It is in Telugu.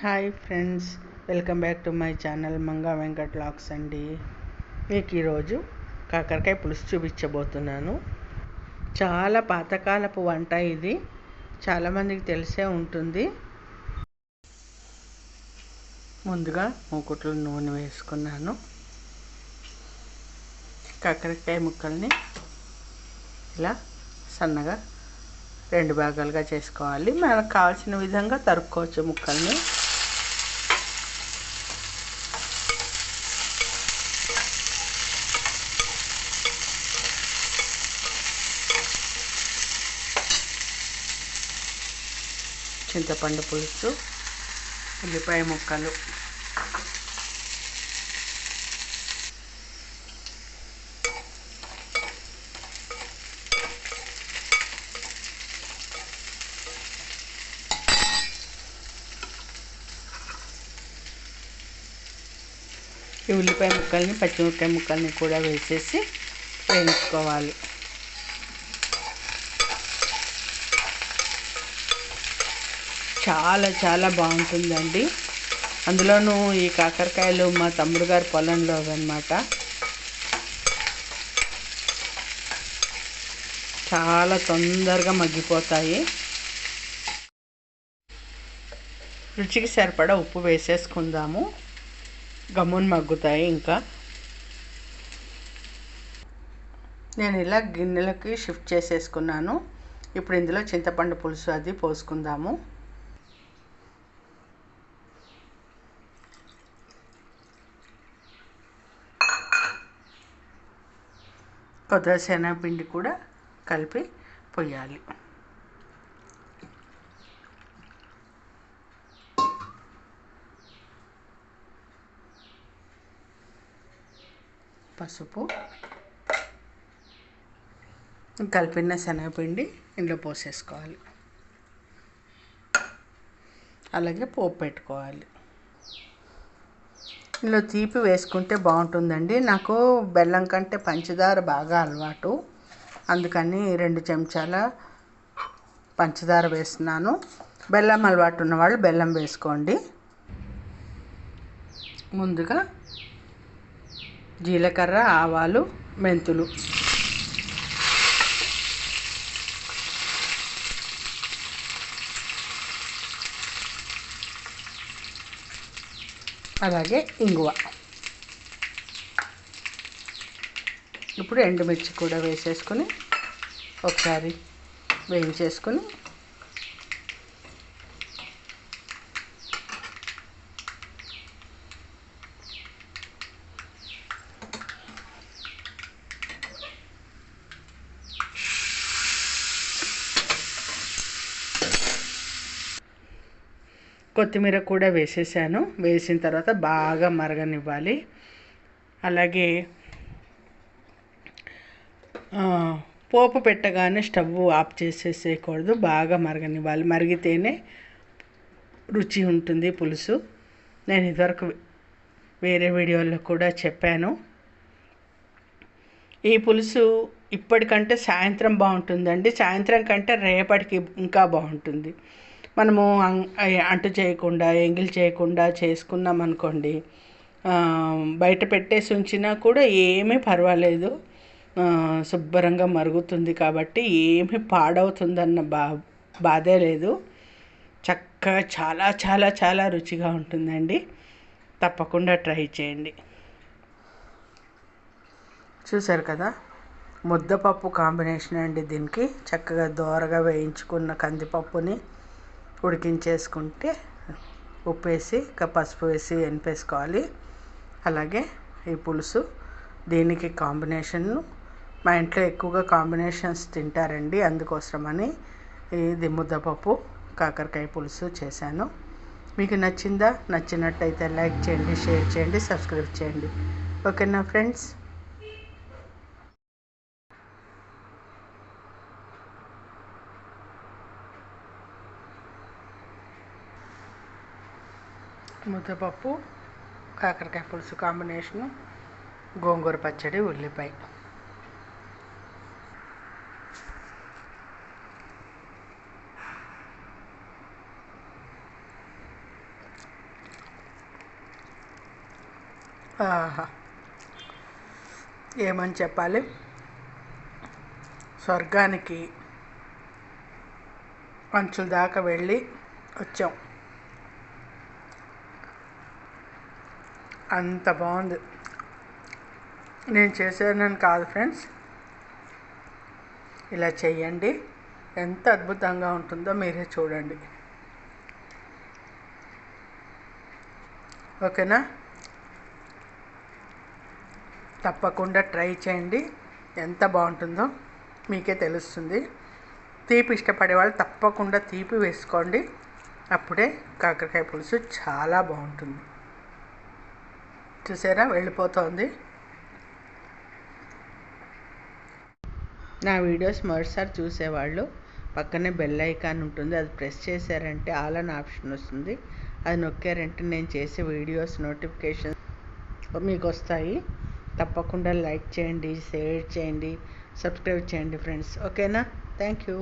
Hi friends welcome back to my channel Manga Venkat లాక్స్ అండి. మీకు ఈరోజు కాకరకాయ పులుసు చూపించబోతున్నాను. చాలా పాతకాలపు వంట ఇది. చాలామందికి తెలిసే ఉంటుంది. ముందుగా మూకుట్లో నూనె వేసుకున్నాను. కాకరకాయ ముక్కల్ని ఇలా సన్నగా రెండు భాగాలుగా చేసుకోవాలి. మనకు కావాల్సిన విధంగా తరుక్కోవచ్చు ముక్కల్ని. చింతపండు పులుసు ఉల్లిపాయ ముక్కలు. ఈ ఉల్లిపాయ ముక్కల్ని పచ్చిమిరపకాయ ముక్కల్ని కూడా వేసేసి వేయించుకోవాలి. చాలా చాలా బాగుంటుందండి. అందులోనూ ఈ కాకరకాయలు మా తమ్ముడు గారి పొలంలో అనమాట చాలా తొందరగా మగ్గిపోతాయి. రుచికి సరిపడా ఉప్పు వేసేసుకుందాము. గమ్మున మగ్గుతాయి ఇంకా. నేను ఇలా గిన్నెలకి షిఫ్ట్ చేసేసుకున్నాను. ఇప్పుడు ఇందులో చింతపండు పులుసు అది పోసుకుందాము. కొద్దిగా శనగపిండి కూడా కలిపి పొయ్యాలి. పసుపు. కలిపిన శనగపిండి ఇందులో పోసేసుకోవాలి. అలాగే పోపు పెట్టుకోవాలి. ఇందులో తీపి వేసుకుంటే బాగుంటుందండి. నాకు బెల్లం కంటే పంచదార బాగా అలవాటు. అందుకని రెండు చెంచాల పంచదార వేస్తున్నాను. బెల్లం అలవాటు ఉన్నవాళ్ళు బెల్లం వేసుకోండి. ముందుగా జీలకర్ర ఆవాలు మెంతులు అలాగే ఇంగువ. ఇప్పుడు ఎండుమిర్చి కూడా వేసేసుకొని ఒకసారి వేయించేసుకొని కొత్తిమీర కూడా వేసేసాను. వేసిన తర్వాత బాగా మరగనివ్వాలి. అలాగే పోపు పెట్టగానే స్టవ్ ఆఫ్ చేసేసేయకూడదు. బాగా మరగనివ్వాలి. మరిగితేనే రుచి ఉంటుంది పులుసు. నేను ఇదివరకు వేరే వీడియోలో కూడా చెప్పాను. ఈ పులుసు ఇప్పటికంటే సాయంత్రం బాగుంటుందండి. సాయంత్రం కంటే రేపటికి ఇంకా బాగుంటుంది. మనము అంటు చేయకుండా ఎంగిల్ చేయకుండా చేసుకున్నాం అనుకోండి బయట పెట్టేసి ఉంచినా కూడా ఏమీ పర్వాలేదు. శుభ్రంగా మరుగుతుంది కాబట్టి ఏమి పాడవుతుందన్న బా బాధే లేదు. చక్కగా చాలా చాలా చాలా రుచిగా ఉంటుందండి. తప్పకుండా ట్రై చేయండి. చూసారు కదా? ముద్దపప్పు కాంబినేషన్ అండి దీనికి. చక్కగా దోరగా వేయించుకున్న కందిపప్పుని ఉడికించేసుకుంటే ఉప్పు వేసి పసుపు వేసి ఎనిపేసుకోవాలి అలాగే ఈ పులుసు దీనికి కాంబినేషన్ మా ఇంట్లో ఎక్కువగా కాంబినేషన్స్ తింటారండి అందుకోసమని ఇది ముద్దపప్పు కాకరకాయ పులుసు చేశాను. మీకు నచ్చిందా? నచ్చినట్టయితే లైక్ చేయండి షేర్ చేయండి సబ్స్క్రైబ్ చేయండి. ఓకేనా ఫ్రెండ్స్? ముద్దపప్పు కాకరకాయ పులుసు కాంబినేషను గోంగూర పచ్చడి ఉల్లిపాయ. ఏమని చెప్పాలి? స్వర్గానికి అంచుల దాకా వెళ్ళి వచ్చాం. అంత బాగుంది. నేను చేసేదని కాదు ఫ్రెండ్స్. ఇలా చెయ్యండి. ఎంత అద్భుతంగా ఉంటుందో మీరే చూడండి. ఓకేనా? తప్పకుండా ట్రై చేయండి. ఎంత బాగుంటుందో మీకే తెలుస్తుంది. తీపి ఇష్టపడే వాళ్ళు తప్పకుండా తీపి వేసుకోండి. అప్పుడే కాకరకాయ పులుసు చాలా బాగుంటుంది. చూసారా? వెళ్ళిపోతుంది. నా వీడియోస్ మరోసారి చూసేవాళ్ళు పక్కనే బెల్ ఐకాన్ ఉంటుంది అది ప్రెస్ చేశారంటే ఆల్ అని ఆప్షన్ వస్తుంది. అది నొక్కారంటే నేను చేసే వీడియోస్ నోటిఫికేషన్ మీకు వస్తాయి తప్పకుండా లైక్ చేయండి షేర్ చేయండి సబ్స్క్రైబ్ చేయండి ఫ్రెండ్స్. ఓకేనా? Thank you.